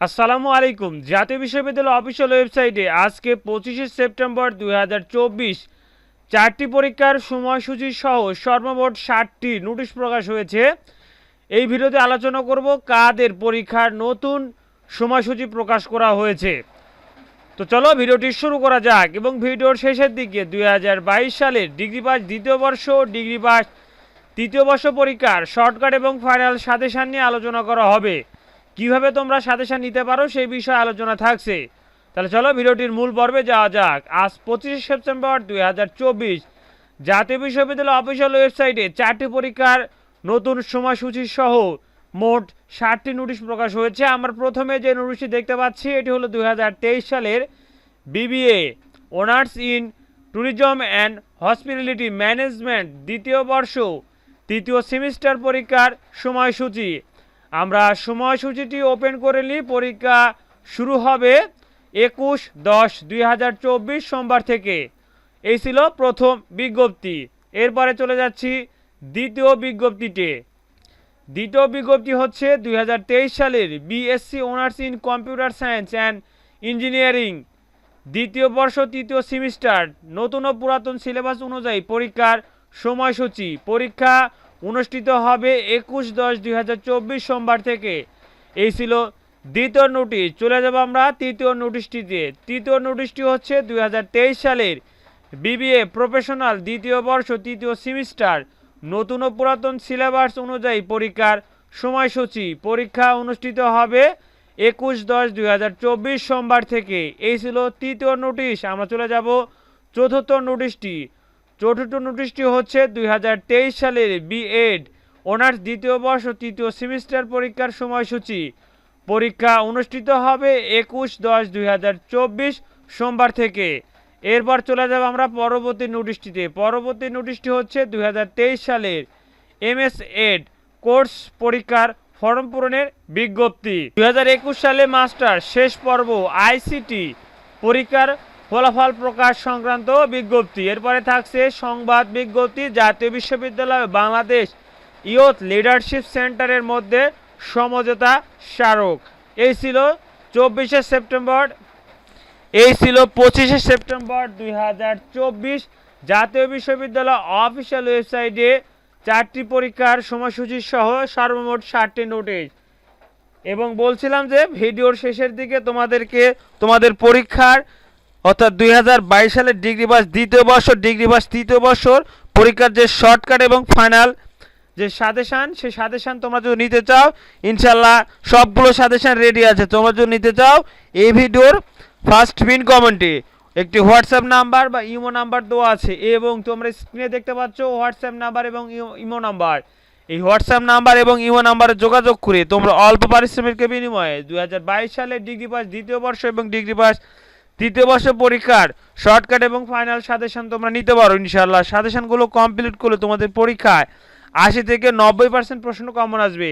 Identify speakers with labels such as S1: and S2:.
S1: আসসালামু আলাইকুম। জাতীয় বিশ্ববিদ্যালয় অফিসিয়াল ওয়েবসাইটে আজকে পঁচিশে সেপ্টেম্বর দুই চারটি পরীক্ষার সময়সূচি সহ সর্বমোট ষাটটি নোটিশ প্রকাশ হয়েছে। এই ভিডিওতে আলোচনা করব কাদের পরীক্ষার নতুন সময়সূচি প্রকাশ করা হয়েছে। তো চলো ভিডিওটি শুরু করা যাক এবং ভিডিওর শেষের দিকে দুই হাজার বাইশ সালের ডিগ্রি পাস দ্বিতীয় বর্ষ ডিগ্রি পাস তৃতীয় বর্ষ পরীক্ষার শর্টকাট এবং ফাইনাল সাজেশান নিয়ে আলোচনা করা হবে। কীভাবে তোমরা সাজেশান নিতে পারো সেই বিষয়ে আলোচনা থাকছে। তাহলে চলো ভিডিওটির মূল পর্বে যাওয়া যাক। আজ পঁচিশে সেপ্টেম্বর দুই হাজার চব্বিশ। জাতীয় বিশ্ববিদ্যালয় অফিসিয়াল ওয়েবসাইটে চারটি পরীক্ষার নতুন সময়সূচি সহ মোট ষাটটি নোটিশ প্রকাশ হয়েছে। আমরা প্রথমে যে নোটিশটি দেখতে পাচ্ছি, এটি হলো দু হাজার তেইশ সালের BBA, honours in tourism and hospitality management, দ্বিতীয় বর্ষ, তৃতীয় সেমিস্টার পরীক্ষার সময়সূচি। আমরা সময়সূচিটি ওপেন করে নিই। পরীক্ষা শুরু হবে একুশ দশ দুই সোমবার থেকে। এই ছিল প্রথম বিজ্ঞপ্তি। এরপরে চলে যাচ্ছি দ্বিতীয় বিজ্ঞপ্তিতে। দ্বিতীয় বিজ্ঞপ্তি হচ্ছে দুই হাজার তেইশ সালের BSc honours in computer science and engineering দ্বিতীয় বর্ষ, তৃতীয় সেমিস্টার নতুন ও পুরাতন সিলেবাস অনুযায়ী পরীক্ষার সময়সূচি। পরীক্ষা অনুষ্ঠিত হবে একুশ দশ দুই সোমবার থেকে। এই ছিল দ্বিতীয় নোটিশ চলে যাব আমরা তৃতীয় নোটিশটিতে। তৃতীয় নোটিশটি হচ্ছে দুই হাজার তেইশ সালের বিবিএ প্রফেশনাল দ্বিতীয় বর্ষ, তৃতীয় সেমিস্টার, নতুন ও পুরাতন সিলেবাস অনুযায়ী পরীক্ষার সময়সূচি। পরীক্ষা অনুষ্ঠিত হবে একুশ দশ দুই সোমবার থেকে। এই ছিল তৃতীয় নোটিশ। আমরা চলে যাব চতুর্থ নোটিশটি। চতুর্থ নোটিশটি হচ্ছে দুই হাজার তেইশ সালের বিএড অনার্স দ্বিতীয় বর্ষ, তৃতীয় সেমিস্টার পরীক্ষার সময়সূচি। পরীক্ষা অনুষ্ঠিত হবে একুশ দশ দুই সোমবার থেকে। এরপর চলে যাব আমরা পরবর্তী নোটিশটিতে। পরবর্তী নোটিশটি হচ্ছে দুই হাজার তেইশ সালের এমএস এড কোর্স পরীক্ষার ফর্ম পূরণের বিজ্ঞপ্তি। দুই হাজার একুশ সালে মাস্টার শেষ পর্ব আইসিটি পরীক্ষার ফলাফল প্রকাশ সংক্রান্ত বিজ্ঞপ্তি। এরপরে থাকছে সংবাদ বিজ্ঞপ্তি। জাতীয় বিশ্ববিদ্যালয় বাংলাদেশ ইয়থ লিডারশিপ সেন্টারের মধ্যে সমঝোতা স্মারক। এই ছিল চব্বিশে সেপ্টেম্বর। এই ছিল পঁচিশে সেপ্টেম্বর দুই হাজার চব্বিশ। জাতীয় বিশ্ববিদ্যালয় অফিসিয়াল ওয়েবসাইটে চারটি পরীক্ষার সময়সূচি সহ সর্বমোট ষাটটি নোটিশ। এবং বলছিলাম যে, ভিডিওর শেষের দিকে তোমাদেরকে তোমাদের পরীক্ষার অর্থাৎ দুই সালের ডিগ্রি বাস দ্বিতীয় বর্ষ, ডিগ্রি বাস তৃতীয় বর্ষর পরীক্ষার যে শর্টকাট এবং ফাইনাল যে সাজেশান, সেই সাজেশান তোমরা যদি নিতে চাও ইনশাল্লাহ সবগুলো সাজেশান রেডি আছে। তোমরা যদি নিতে চাও, এই ভিডিওর ফার্স্ট পিন কমেন্টে একটি হোয়াটসঅ্যাপ নাম্বার বা ইমো নাম্বার দেওয়া আছে এবং তোমরা স্ক্রিনে দেখতে পাচ্ছ হোয়াটসঅ্যাপ নাম্বার এবং ইমো- ইমো নাম্বার এই হোয়াটসঅ্যাপ নাম্বার এবং ইমো নাম্বারে যোগাযোগ করে তোমরা অল্প পারিশ্রমিকের বিনিময়ে দুই হাজার বাইশ সালে ডিগ্রি পাস দ্বিতীয় বর্ষ এবং ডিগ্রি পাস তৃতীয় বর্ষ পরীক্ষার শর্টকাট এবং ফাইনাল সাজেশন তোমরা নিতে পারো ইনশাল্লাহ সাজেশনগুলো কমপ্লিট করলে তোমাদের পরীক্ষায় আশি থেকে নব্বই পার্সেন্ট প্রশ্ন কমন আসবে।